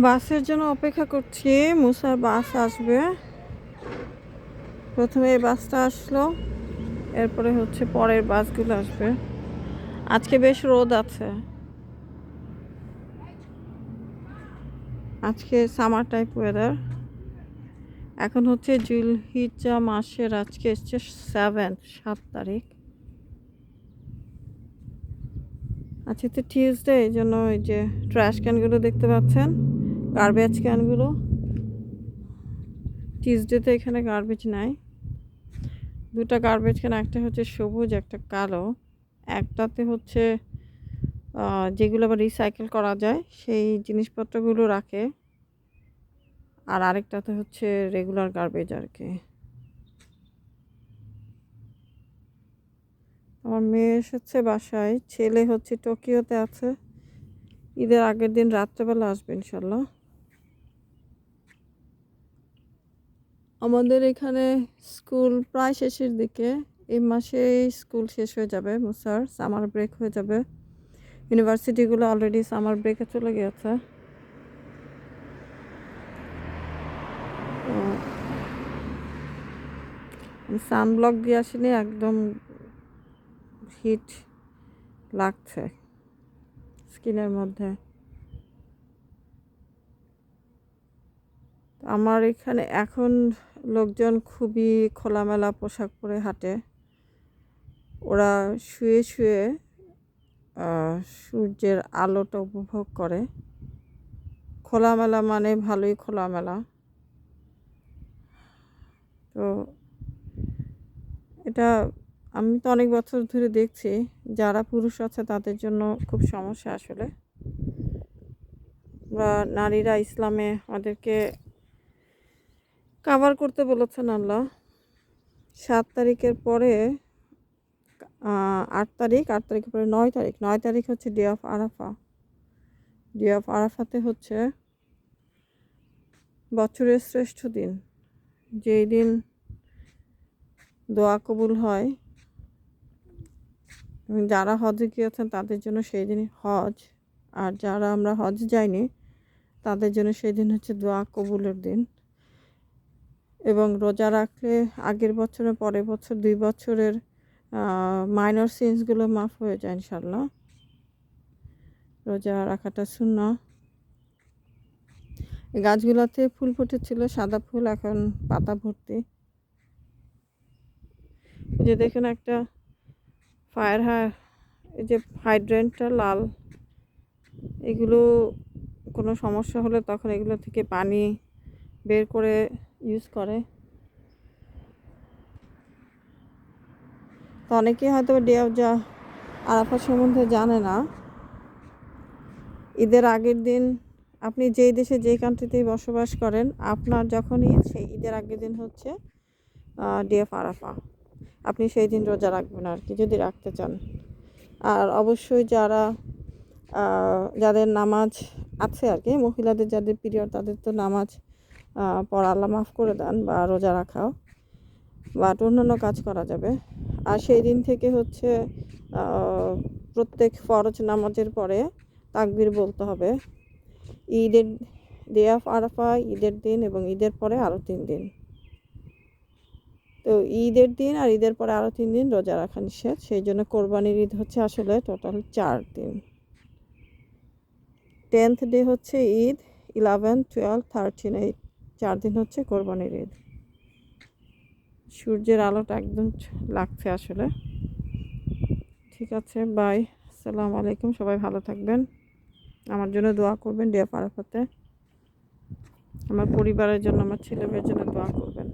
বাসের জন্য অপেক্ষা করছি। মুসার বাস আসবে। প্রথমে এই বাসটা আসলো, এরপরে হচ্ছে পরের বাসগুলো আসবে। আজকে বেশ রোদ আছে। আজকে সামার টাইপ ওয়েদার এখন হচ্ছে জুলহিজা মাসের, আজকে এসছে সেভেন সাত তারিখ। আজকে তো টিউসডে এই জন্য ওই যে ট্র্যাশ ক্যানগুলো দেখতে পাচ্ছেন। গার্বেজ ক্যানগুলো টিউসডেতে এখানে গার্বেজ নাই। দুটো গার্বেজ ক্যান একটা হচ্ছে সবুজ, একটা কালো। একটাতে হচ্ছে যেগুলো আবার রিসাইকেল করা যায়, সেই জিনিসপত্রগুলো রাখে। আর আরেকটাতে হচ্ছে রেগুলার গার্বেজ আর কি। আমার মেয়ে এসেছে বাসায়, ছেলে হচ্ছে টোকিওতে আছে। ঈদের আগের দিন রাত্রেবেলা আসবে ইনশাল্লাহ। আমাদের এখানে স্কুল প্রায় শেষের দিকে। এই মাসেই স্কুল শেষ হয়ে যাবে, মুসার সামার ব্রেক হয়ে যাবে। ইউনিভার্সিটিগুলো অলরেডি সামার ব্রেকে চলে গিয়েছে। সানব্লক দিয়ে আসিনি, একদম হিট লাগছে স্কিনের মধ্যে। আমার এখানে এখন লোকজন খুবই খোলামেলা পোশাক পরে হাঁটে। ওরা শুয়ে শুয়ে সূর্যের আলোটা উপভোগ করে। খোলামেলা মানে ভালোই খোলামেলা। তো এটা আমি তো অনেক বছর ধরে দেখছি, যারা পুরুষ আছে তাদের জন্য খুব সমস্যা আসলে। বা নারীরা ইসলামে আমাদেরকে কাভার করতে বলেছেন আল্লাহ। সাত তারিখের পরে আট তারিখ, আট তারিখের পরে নয় তারিখ। নয় তারিখ হচ্ছে day of Arafah day of আরাফাতে হচ্ছে বছরের শ্রেষ্ঠ দিন। যেই দিন দোয়া কবুল হয়, এবং যারা হজে গিয়েছেন তাদের জন্য সেই দিন হজ। আর যারা আমরা হজ যাইনি, তাদের জন্য সেই দিন হচ্ছে দোয়া কবুলের দিন। এবং রোজা রাখলে আগের বছরের পরের বছর দুই বছরের মাইনর সিনসগুলো মাফ হয়ে যায় ইনশাল্লাহ রোজা রাখাটা শূন্য গাছগুলোতে ফুল ফুটেছিল, সাদা ফুল, এখন পাতা ভর্তি। যে দেখুন একটা ফায়ার হ্যাঁ এই যে হাইড্রেন্টটা লাল। এগুলো কোনো সমস্যা হলে তখন এগুলো থেকে পানি বের করে ইউজ করে। তো অনেকেই হয়তো ডে অফ যা আরাফা সম্বন্ধে জানে না। ঈদের আগের দিন আপনি যেই দেশে যেই কান্ট্রিতেই বসবাস করেন, আপনার যখনই সেই ঈদের আগের দিন হচ্ছে ডে অফ আরাফা। আপনি সেই দিন রোজা রাখবেন আর কি, যদি রাখতে চান। আর অবশ্যই যারা যাদের নামাজ আছে আর কি, মহিলাদের যাদের পিরিয়ড তাদের তো নামাজ পড়া আল্লাহ মাফ করে দেন বা রোজা রাখাও। বাট অন্যান্য কাজ করা যাবে। আর সেই দিন থেকে হচ্ছে প্রত্যেক ফরজ নামাজের পরে তাকবির বলতে হবে। ঈদের ডে অফ আরাফা, ঈদের দিন এবং ঈদের পরে আরও তিন দিন। তো ঈদের দিন আর ঈদের পরে আরও তিন দিন রোজা রাখা নিষেধ। সেই জন্য কোরবানির ঈদ হচ্ছে আসলে টোটাল চার দিন। টেন্থ ডে হচ্ছে ঈদ ইলেভেন টুয়েলভ থার্টিন এই চার দিন হচ্ছে কোরবানির ঈদ। সূর্যের আলোটা একদম লাগছে আসলে। ঠিক আছে বাই আসসালামু আলাইকুম, সবাই ভালো থাকবেন। আমার জন্য দোয়া করবেন ডিয়া পারাফাতে আমার পরিবারের জন্য, আমার ছেলে মেয়ের জন্য দোয়া করবেন।